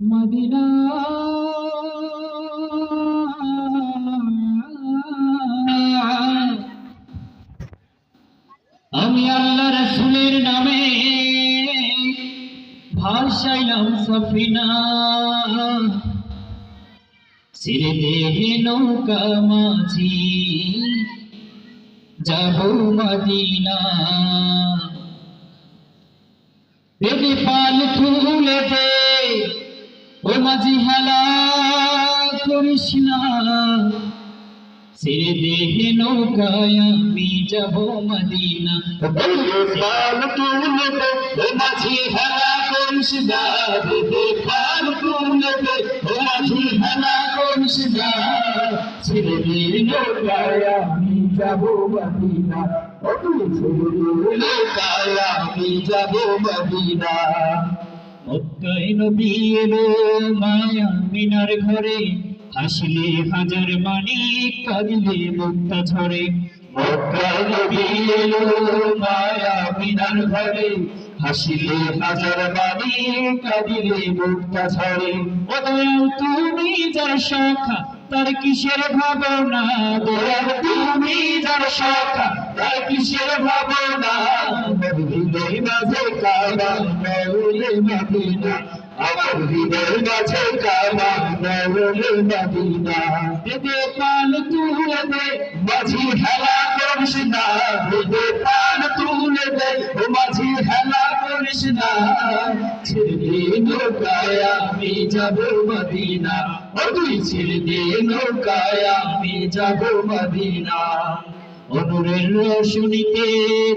Medina. আমি আল্লাহ রসুলের নামে ভাষাইলাম সফিনা। ছেড়ে দেহে নৌকা মাঝি, যাব মদিনা। পেতে পাল ও মাঝি হেলা করিস না। ছেড়ে দেহে নৌকায়, আমি যাব মদিনা। পাল তুলে দে ও মাঝি হেলা করিস না। পাল তুলে দে ও মাঝি হেলা করিস না। ছেড়ে দে নৌকায় আমি যাব মদিনা ও তুই ছেড়ে নৌকায়, আমি যাব মদিনা। মক্কায় নবী এলো মায়া মিনার ঘরে। হাসলে হাজার মানি কাঁদলে মুক্তা ঝরে। মায়া মিনার ঘরে। হাসিলে হাজার বাণী কাঁদিলে মুক্তা ছড়ে ও তুমি যার শাখা, তার কিসের ভাবনা? দয়াল, তুমি যার শাখা, তার কিসের ভাবনা? মাঝে পাল তুলে দে, মাঝি হেলা করিস না। হৃদে পান তুলে দে নৌকায় আমি যাব মদিনা। ও তুই ছেড়ে দে মদিনা। অনুরের রোশনীতে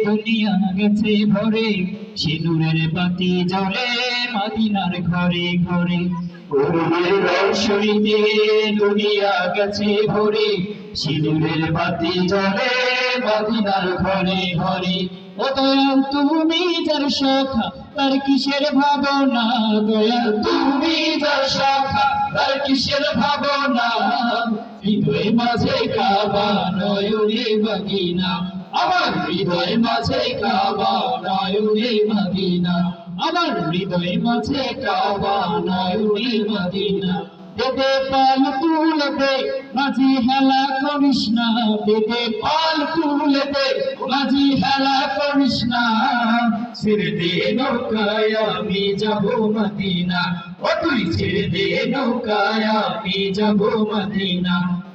দুনিয়া গেছে ভরে সিঁদুরের বাতি জ্বলে মাদিনার ঘরে ঘরে। দুনিয়া গেছে সিঁদুরের বাতি জ্বলে মদিনার ঘরে ঘরে। তুমি যার তার কিসের ভাবনা? দয়াল তুমি যার শাখা, তার কিসের ভাবনা? হৃদয় মাঝে কাবা, নয়নে মদিনা। আমার হৃদয় মাঝে কাবা নয়নে মদিনা, আমার হৃদয় মাঝে কাবা নয়নে মদিনা। দেবে পাল তুলে মাঝি হেলা করিস না পাল তুলে মাঝি হেলা করিস না ছেড়ে দে নৌকায় আমি যাব মদিনা ও তুই ছেড়ে দে নৌকায় আমি যাব মদিনা।